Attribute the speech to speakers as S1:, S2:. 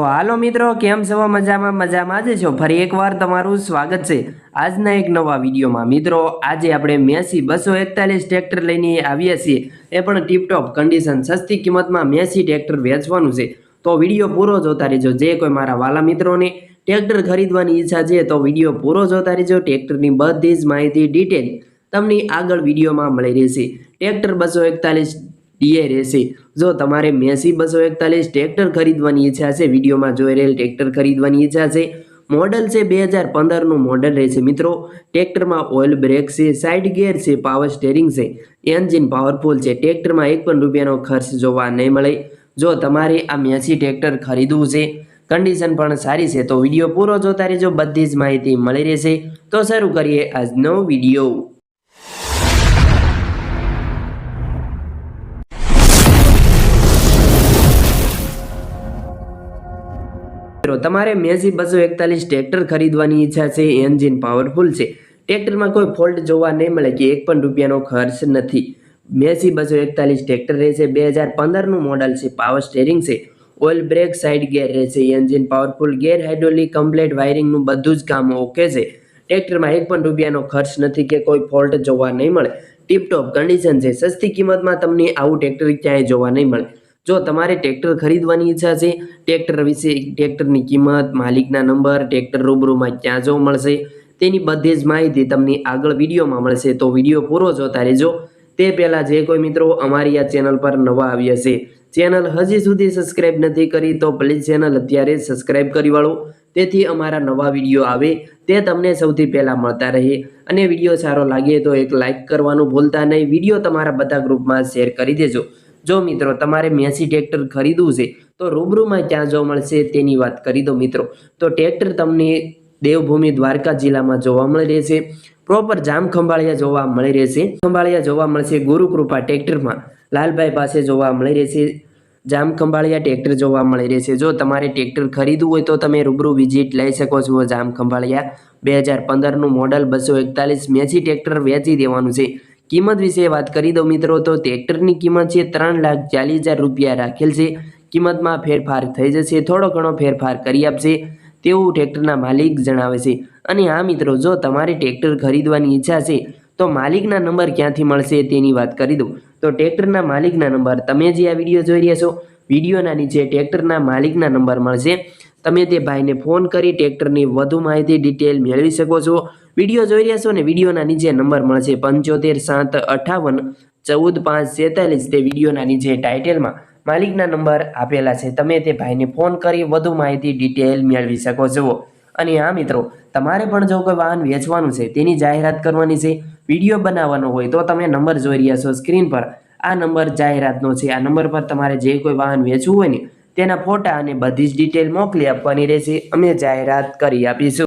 S1: હાલો મિત્રો, કેમ છો? મજામાં મજામાં જ છો? ફરી એકવાર તમારું સ્વાગત છે આજના એક નવા વિડીયોમાં. મિત્રો, આજે આપણે મેસી બસો એકતાલીસ ટ્રેક્ટર લઈને આવ્યા છીએ. એ પણ ટીપટોપ કન્ડિશન સસ્તી કિંમતમાં મેસી ટ્રેક્ટર વેચવાનું છે. તો વીડિયો પૂરો જોતા રહેજો. જે કોઈ મારા વાલા મિત્રોને ટ્રેક્ટર ખરીદવાની ઈચ્છા છે, તો વીડિયો પૂરો જોતા રહેજો. ટ્રેક્ટરની બધી જ માહિતી ડિટેલ તમને આગળ વિડીયોમાં મળી રહેશે. ટ્રેક્ટર બસો એકતાલીસ ડીએ રહેશે. જો તમારે મેસી બસો એકતાલીસ ટ્રેક્ટર ખરીદવાની ઈચ્છા છે, વિડીયોમાં જોઈ રહેલ ટ્રેક્ટર ખરીદવાની ઈચ્છા છે. મોડલ છે બે હજાર પંદરનું મોડલ રહેશે. મિત્રો, ટ્રેક્ટરમાં ઓઇલ બ્રેક છે સાઇડ ગિયર છે પાવર સ્ટેરિંગ છે. એન્જિન પાવરફુલ છે. ટ્રેક્ટરમાં એક પણ રૂપિયાનો ખર્ચ જોવા નહીં મળે. જો તમારે આ મેસી ટ્રેક્ટર ખરીદવું છે કન્ડિશન પણ સારી છે, તો વીડિયો પૂરો જોતા રહેજો. બધી જ માહિતી મળી રહેશે. તો શરૂ કરીએ આજનો વીડિયો. તમારે મેસી બસો એકતાલીસ ટ્રેક્ટર ખરીદવાની ઈચ્છા છે એન્જિન પાવરફુલ છે. ટ્રેક્ટરમાં કોઈ ફોલ્ટ જોવા નહીં મળે કે એક પણ રૂપિયાનો ખર્ચ નથી. મેસી બસો એકતાલીસ ટ્રેક્ટર રહેશે, બે હજાર પંદરનું મોડલ છે પાવર સ્ટેરિંગ છે. ઓઇલ બ્રેક સાઇડ ગેર રહેશે engine powerful gear hydraulic complete વાયરિંગનું બધું જ કામ ઓકે છે. ટ્રેક્ટરમાં એક પણ રૂપિયાનો ખર્ચ નથી કે કોઈ ફોલ્ટ જોવા નહીં મળે. ટીપટોપ કન્ડિશન છે, સસ્તી કિંમતમાં તમને આવું ટ્રેક્ટર ક્યાંય જોવા નહીં મળે. જો તમારે ટ્રેક્ટર ખરીદવાની ઈચ્છા છે, ટ્રેક્ટર વિશે ટ્રેક્ટરની કિંમત, માલિકના નંબર, ટ્રેક્ટર રૂબરૂમાં ક્યાં જોવા મળશે, તેની બધી જ માહિતી તમને આગળ વિડીયોમાં મળશે. તો વીડિયો પૂરો જોતા રહેજો. તે પહેલાં જે કોઈ મિત્રો અમારી આ ચેનલ પર નવા આવ્યા છે, ચેનલ હજી સુધી સબસ્ક્રાઇબ નથી કરી, તો પ્લીઝ ચેનલ અત્યારે સબસ્ક્રાઇબ કરી વાળો. તેથી અમારા નવા વીડિયો આવે, તે તમને સૌથી પહેલાં મળતા રહે. અને વીડિયો સારો લાગે તો એક લાઇક કરવાનું ભૂલતા નહીં. વીડિયો તમારા બધા ગ્રુપમાં શેર કરી દેજો. જો મિત્રો, તમારે મેસી ટ્રેક્ટર ખરીદવું છે, તો રૂબરૂમાં ક્યાં જોવા મળશે તેની વાત કરી દો મિત્રો. તો ટ્રેક્ટર તમને દેવભૂમિ દ્વારકા જિલ્લામાં જોવા મળી રહેશે. પ્રોપર જામ ખંભાળિયા જોવા મળી રહેશે. ખંભાળિયા જોવા મળશે ગુરુકૃપા ટ્રેક્ટરમાં. લાલભાઈ પાસે જોવા મળી રહેશે. જામ ખંભાળિયા ટ્રેક્ટર જોવા મળી રહેશે. જો તમારે ટ્રેક્ટર ખરીદવું હોય તો તમે રૂબરૂ વિઝિટ લઈ શકો છો જામ ખંભાળિયા. બે હજાર પંદરનું મોડલ બસો એકતાલીસ મેસી ટ્રેક્ટર વેચી દેવાનું છે. કિંમત વિશે વાત કરી દઉં મિત્રો, તો ટ્રેક્ટરની કિંમત છે ત્રણ લાખ ચાલીસ હજાર રૂપિયા રાખેલ છે. કિંમતમાં ફેરફાર થઈ જશે, થોડો ઘણો ફેરફાર કરી આપશે, તેવું ટ્રેક્ટરના માલિક જણાવે છે. અને હા મિત્રો, જો તમારે ટ્રેક્ટર ખરીદવાની ઈચ્છા છે, તો માલિકના નંબર ક્યાંથી મળશે તેની વાત કરી દઉં. તો ટ્રેક્ટરના માલિકના નંબર, તમે જે આ વીડિયો જોઈ રહ્યા છો, વિડીયોના નીચે ટ્રેક્ટરના માલિકના નંબર મળશે. તમે તે ભાઈને ફોન કરી ટ્રેક્ટરની વધુ માહિતી ડિટેલ મેળવી શકો છો. વીડિયો જોઈ રહ્યા છો ને વિડીયોના નીચે નંબર મળશે પંચોતેર, સાત, અઠાવન, ચૌદ, પાંચ સેતાલીસ તે વિડીયોના નીચે ટાઇટેલમાં માલિકના નંબર આપેલા છે. તમે તે ભાઈને ફોન કરી વધુ માહિતી ડિટેલ મેળવી શકો છો. અને હા મિત્રો, તમારે પણ જો કોઈ વાહન વેચવાનું છે, તેની જાહેરાત કરવાની છે, વીડિયો બનાવવાનો હોય, તો તમે નંબર જોઈ રહ્યા છો સ્ક્રીન પર. આ નંબર જાહેરાતનો છે. આ નંબર પર તમારે જે કોઈ વાહન વેચવું હોય ને તેના ફોટા અને બધી જ ડિટેલ મોકલી આપવાની રહેશે. અમે જાહેરાત કરી આપીશું.